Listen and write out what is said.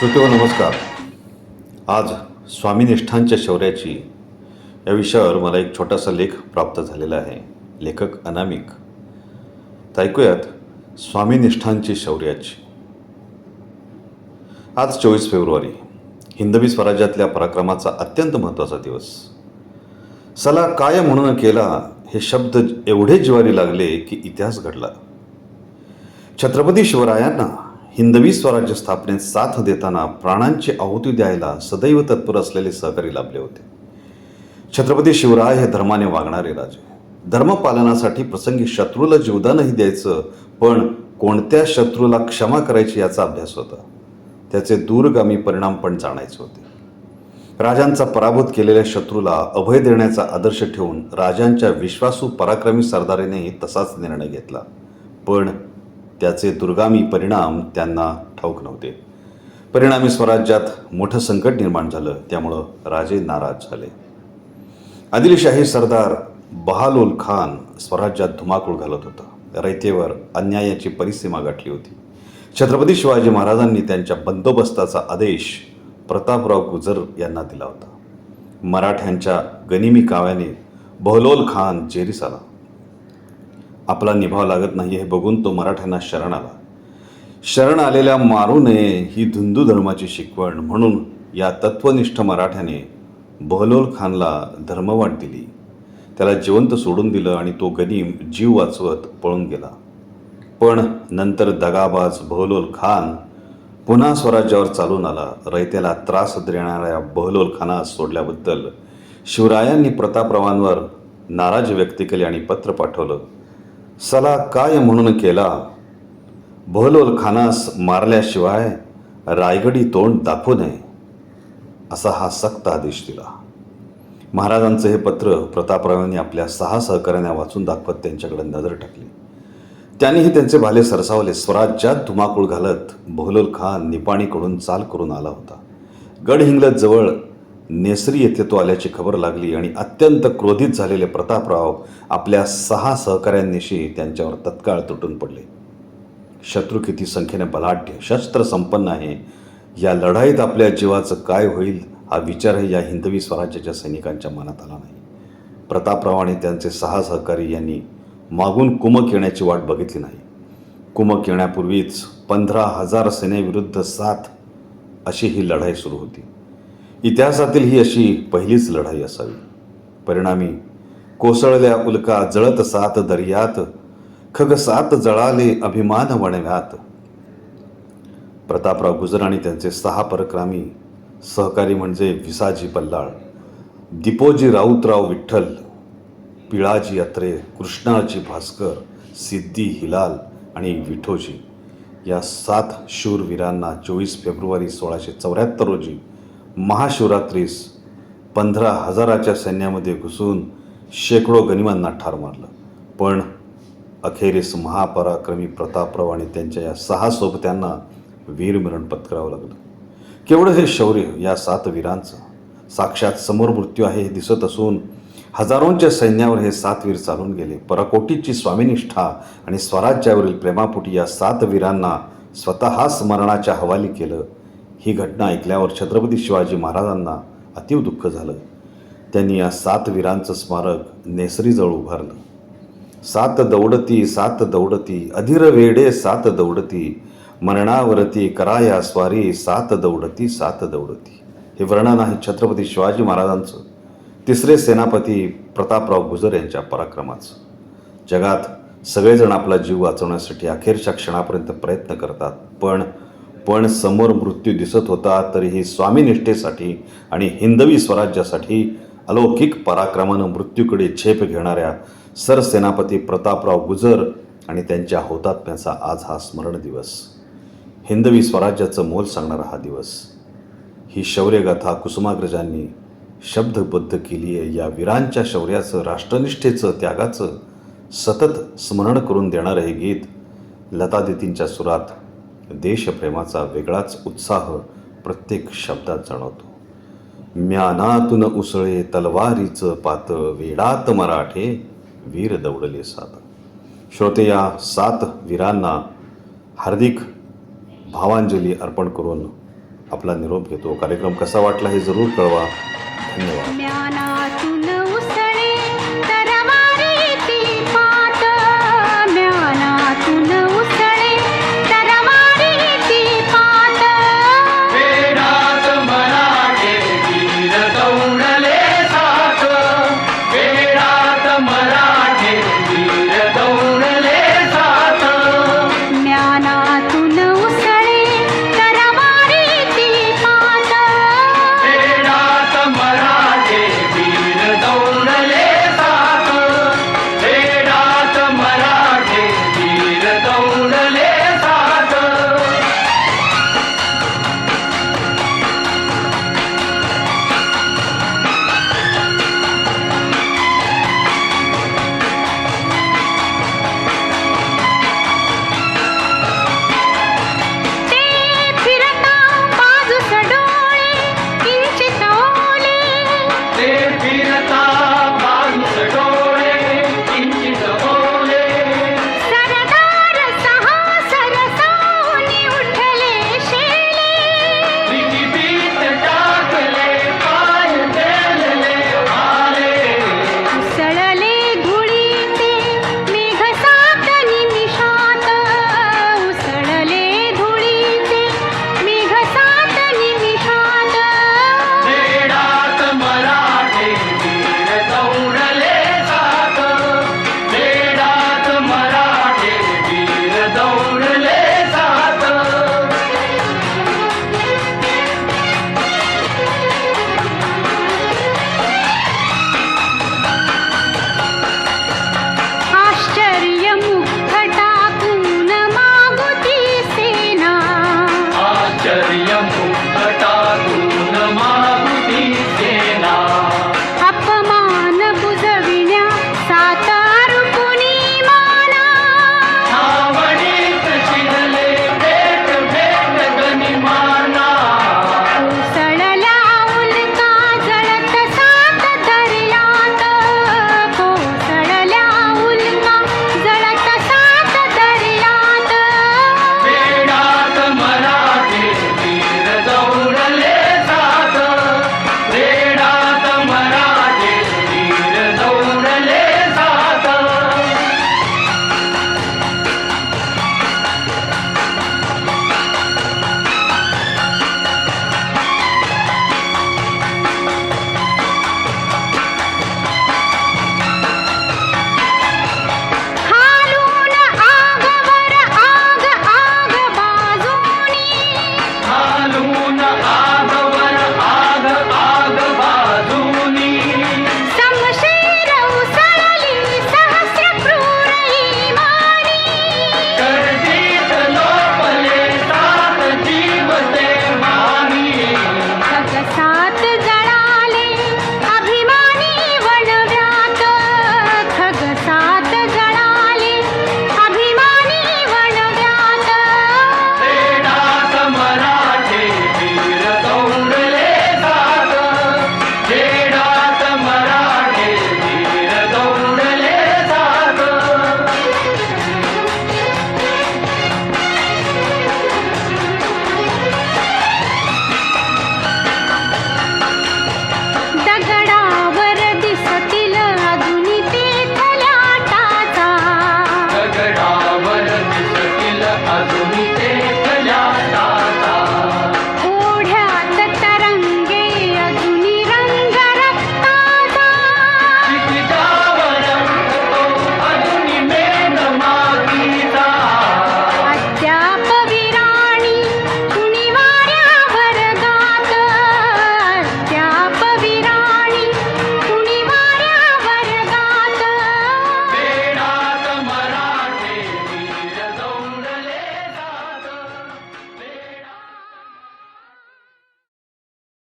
श्रोतेहो नमस्कार. आज स्वामीनिष्ठांच्या शौर्याची या विषयावर मला एक छोटासा लेख प्राप्त झालेला आहे. लेखक अनामिक. तर ऐकूयात स्वामीनिष्ठांची शौर्याची. आज चोवीस फेब्रुवारी हिंदवी स्वराज्यातल्या पराक्रमाचा अत्यंत महत्त्वाचा दिवस. सला काय म्हणून केला हे शब्द एवढे जिवारी लागले की इतिहास घडला. छत्रपती शिवरायांना हिंदवी स्वराज्य स्थापनेत साथ देताना प्राणांची आहुती द्यायला सदैव तत्पर असलेले सहकारी लाभले होते. छत्रपती शिवराय हे धर्माने वागणारे राजे. धर्मपालनासाठी प्रसंगी शत्रूला जीवदानही द्यायचं पण कोणत्या शत्रूला क्षमा करायची याचा अभ्यास होता. त्याचे दूरगामी परिणाम पण जाणायचे होते. राजांचा पराभूत केलेल्या शत्रूला अभय देण्याचा आदर्श ठेवून राजांच्या विश्वासू पराक्रमी सरदारीनेही तसाच निर्णय घेतला. पण त्याचे दुर्गामी परिणाम त्यांना ठाऊक नव्हते. परिणामी स्वराज्यात मोठं संकट निर्माण झालं त्यामुळं राजे नाराज झाले. आदिलशाही सरदार बहालोल खान स्वराज्यात धुमाकूळ घालत होता. रयतेवर अन्यायाची परिसीमा गाठली होती. छत्रपती शिवाजी महाराजांनी त्यांच्या बंदोबस्ताचा आदेश प्रतापराव गुजर यांना दिला होता. मराठ्यांच्या गनिमी काव्याने बहलोल खान जेरीस आला. आपला निभाव लागत नाही हे बघून तो मराठ्यांना शरण आला. शरण आलेल्या मारू नये ही हिंदू धर्माची शिकवण म्हणून या तत्वनिष्ठ मराठ्याने बहलोल खानला धर्मवाट दिली. त्याला जिवंत सोडून दिलं आणि तो गनीम जीव वाचवत पळून गेला. पण नंतर दगाबाज बहलोल खान पुन्हा स्वराज्यावर चालून आला. रयतेला त्रास देणाऱ्या बहलोल खानास सोडल्याबद्दल शिवरायांनी प्रतापरावांवर नाराज व्यक्त केली आणि पत्र पाठवलं. सला काय म्हणून केला? बहलोल खानास मारल्याशिवाय रायगडी तोंड दाखवू नये असा हा सक्त आदेश दिला. महाराजांचं हे पत्र प्रतापरावांनी आपल्या सहा सहकाऱ्यांना वाचून दाखवत त्यांच्याकडे नजर टाकली. त्यांनीही त्यांचे भाले सरसावले स्वराज्यात धुमाकूळ घालत बहलोल खान निपाणीकडून चाल करून आला होता. गडहिंग्लज जवळ नेसरी येथे तो आल्याची खबर लागली आणि अत्यंत क्रोधित झालेले प्रतापराव आपल्या सहा सहकाऱ्यांनिशी त्यांच्यावर तत्काळ तुटून पडले. शत्रू किती संख्येने बलाढ्य शस्त्र संपन्न आहे या लढाईत आपल्या जीवाचं काय होईल हा विचारही या हिंदवी स्वराज्याच्या सैनिकांच्या मनात आला नाही. प्रतापराव आणि त्यांचे सहा सहकारी यांनी मागून कुमक येण्याची वाट बघितली नाही. कुमक येण्यापूर्वीच पंधरा हजार सेनेविरुद्ध सात अशी ही लढाई सुरू होती. इतिहासातील ही अशी पहिलीच लढाई असावी. परिणामी कोसळल्या उल्का जळत सात दर्यात खग सात जळाले अभिमान वणव्यात. प्रतापराव गुजर आणि त्यांचे सहा परक्रामी सहकारी म्हणजे विसाजी बल्लाळ दिपोजी राऊतराव विठ्ठल पिळाजी अत्रे कृष्णाजी भास्कर सिद्धी हिलाल आणि विठोजी. या सात शूरवीरांना चोवीस फेब्रुवारी सोळाशे चौऱ्याहत्तर रोजी महाशिवरात्रीस पंधरा हजाराच्या सैन्यामध्ये घुसून शेकडो गनिमांना ठार मारलं. पण अखेरीस महापराक्रमी प्रतापराव आणि त्यांच्या या सहा सोबत्यांना वीरमरण पत्करावं लागलं. केवढं हे शौर्य या सात वीरांचं? साक्षात समोर मृत्यू आहे हे दिसत असून हजारोंच्या सैन्यावर हे सात वीर चालून गेले. पराकोटीची स्वामीनिष्ठा आणि स्वराज्यावरील प्रेमापुटी या सात वीरांना स्वतः स्मरणाच्या हवाली केलं. ही घटना ऐकल्यावर छत्रपती शिवाजी महाराजांना अतीव दुःख झालं. त्यांनी या सात वीरांचं स्मारक नेसरीजवळ उभारलं. सात दौडती सात दौडती अधीर वेडे सात दौडती मरणावरती कराया स्वारी सात दौडती सात दौडती. हे वर्णन आहे छत्रपती शिवाजी महाराजांचं. तिसरे सेनापती प्रतापराव गुजर यांच्या पराक्रमाचं. जगात सगळेजण आपला जीव वाचवण्यासाठी अखेरच्या क्षणापर्यंत प्रयत्न करतात पण पण समोर मृत्यू दिसत होता तरीही स्वामीनिष्ठेसाठी आणि हिंदवी स्वराज्यासाठी अलौकिक पराक्रमानं मृत्यूकडे झेप घेणाऱ्या सरसेनापती प्रतापराव गुजर आणि त्यांच्या हौतात्म्याचा आज हा स्मरण दिवस. हिंदवी स्वराज्याचं मोल सांगणारा हा दिवस. ही शौर्यगाथा कुसुमाग्रजांनी शब्दबद्ध केली आहे. या वीरांच्या शौर्याचं राष्ट्रनिष्ठेचं त्यागाचं सतत स्मरण करून देणारं हे गीत लतादितींच्या सुरात देशप्रेमाचा वेगळाच उत्साह प्रत्येक शब्दात जाणवतो. म्यानातून उसळे तलवारीचं पातळ वेडात मराठे वीर दौडले सात. श्रोते या सात वीरांना हार्दिक भावांजली अर्पण करून आपला निरोप घेतो. कार्यक्रम कसा वाटला हे जरूर कळवा. धन्यवाद.